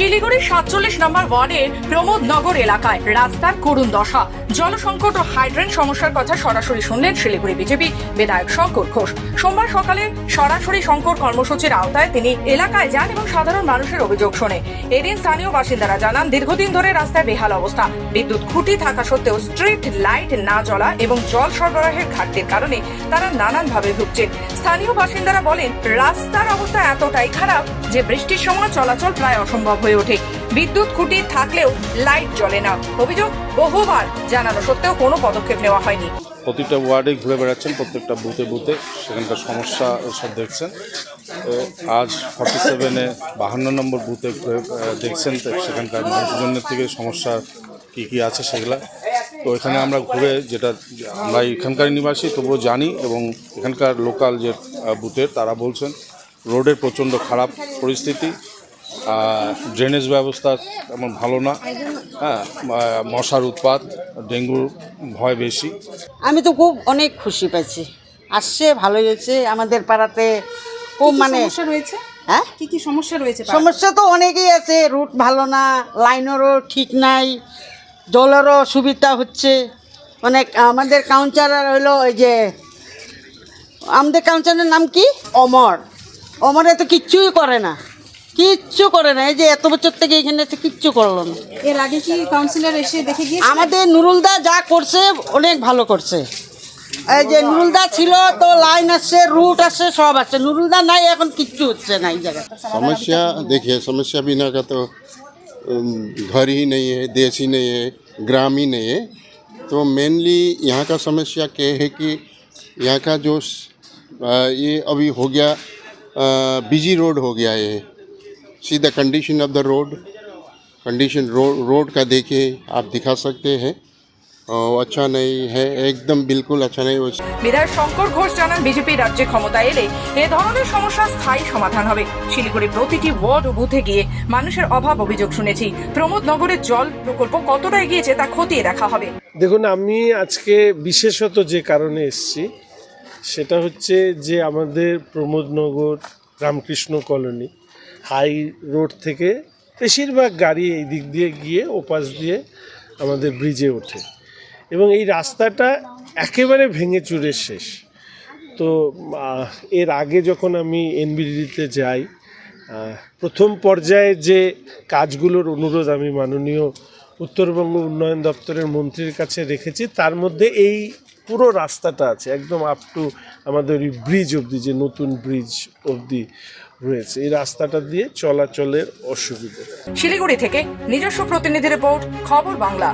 শিলিগুড়ির সাতচল্লিশ নম্বর ওয়ার্ডের প্রমোদ নগর এলাকায় রাস্তার করুণ দশা। জলসংকট ও হাইড্রেন সমস্যার কথা সরাসরি শুনলেন শিলিগুড়ি বিজেপি বিধায়ক শঙ্কর ঘোষ। সোমবার সকালে সরাসরি শঙ্কর কর্মসূচির আওতায় তিনি এলাকায় যান এবং সাধারণ মানুষের অভিযোগ শোনে। এদিন স্থানীয় বাসিন্দারা জানান, দীর্ঘদিন ধরে রাস্তায় বেহাল অবস্থা। বিদ্যুৎ খুঁটি থাকা সত্ত্বেও স্ট্রিট লাইট না জ্বলা এবং জল সরবরাহের ঘাটতির কারণে তারা নানানভাবে ভুগছেন। স্থানীয় বাসিন্দারা বলেন, রাস্তার অবস্থা এতটাই খারাপ যে বৃষ্টির সময় চলাচল প্রায় অসম্ভব হয়ে ওঠে। বিদ্যুৎ খুঁটি থাকলেও লাইট জ্বলে না। অভিযোগ বহুবার জানানো সত্ত্বেও কোনো পদক্ষেপ নেওয়া হয়নি। প্রতিটা ওয়ার্ডে ঘুরে বেড়াচ্ছেন, প্রত্যেকটা বুথে বুথে। সেখানকার সমস্যা সব দেখছেন। তো আজ ফর্টি সেভেনে বাহান্ন নম্বর বুথে ঘুরে দেখছেন সেখানকার মানুষজনের থেকে সমস্যা কী কী আছে সেগুলা। তো এখানে আমরা ঘুরে যেটা, আমরা এখানকার নিবাসী, তবুও জানি এবং এখানকার লোকাল যে বুথের তারা বলছেন, রোডের প্রচণ্ড খারাপ পরিস্থিতি। ড্রেনেজ ব্যবস্থা তেমন ভালো না। হ্যাঁ মশার উৎপাত ডেঙ্গুর ভয় বেশি। আমি তো খুব অনেক খুশি পাইছি। আসছে ভালো হয়েছে। আমাদের পাড়াতে খুব মানে সমস্যা রয়েছে? হ্যাঁ? কি কি সমস্যা রয়েছে সমস্যা তো অনেকেই আছে। রুট ভালো না লাইনেরও ঠিক নাই জলেরও সুবিধা হচ্ছে। অনেক আমাদের কাউন্টার হলো ওই যে আমাদের কাউন্টারের নাম কি? অমর। অমরে তো কিচ্ছুই করে না। কিচ্ছু করে না এই যে এত বছর থেকে এখানে এসে কিচ্ছু করলো না এর আগে কি কাউন্সিলর এসে দেখে গিয়ে আমাদের নুরুলদা যা করছে অনেক ভালো করছে এই যে নুরুলদা ছিল তো লাইন আসছে রুট আসছে সব আসছে নুরুলদা নাই এখন কিচ্ছু হচ্ছে না এই জায়গায় समस्या देखिए समस्या बिना का तो अम, घर ही नहीं है देश ही नहीं है ग्राम ही नहीं है तो मेनली यहाँ का समस्या क्या है कि यहाँ का जो स- अ, ये अभी हो गया बिजी रोड हो गया ये see the condition of the road condition road road का देखिए आप दिखा सकते हैं अ, अच्छा नहीं है एकदम बिल्कुल अच्छा नहीं वो বিধায়ক শঙ্কর ঘোষ জানান বিজেপি রাজ্যে ক্ষমতা এলে এ ধরনের সমস্যা স্থায়ী সমাধান হবে শিলিগুড়ির প্রতিটি ওয়ার্ড ও বুথে গিয়ে মানুষের অভাব অভিযোগ শুনেছি প্রমোদ নগরের জল প্রকল্প কতটা এগিয়েছে তা খতিয়ে দেখা হবে দেখুন আমি আজকে বিশেষত যে কারণে এসেছি সেটা হচ্ছে যে আমাদের Pramodnagar Ramakrishna colony high road থেকে বেশিরভাগ গাড়ি এই দিক দিয়ে গিয়ে ওপাশ দিয়ে আমাদের ব্রিজে ওঠে। এবং এই রাস্তাটা একেবারে ভেঙে চুরে শেষ। তো এর আগে যখন আমি এনবিডিতে যাই প্রথম পর্যায়ে যে কাজগুলোর অনুরোধ আমি মাননীয় উত্তরবঙ্গ উন্নয়ন দপ্তরের মন্ত্রীর কাছে রেখেছি, তার মধ্যে এই পুরো রাস্তাটা আছে, একদম আপ টু আমাদের ওই ব্রিজ অবধি, যে নতুন ব্রিজ অবধি। রয়েছে। এই রাস্তাটা দিয়ে চলাচলের অসুবিধা। শিলিগুড়ি থেকে নিজস্ব প্রতিনিধি রিপোর্ট খবর বাংলা।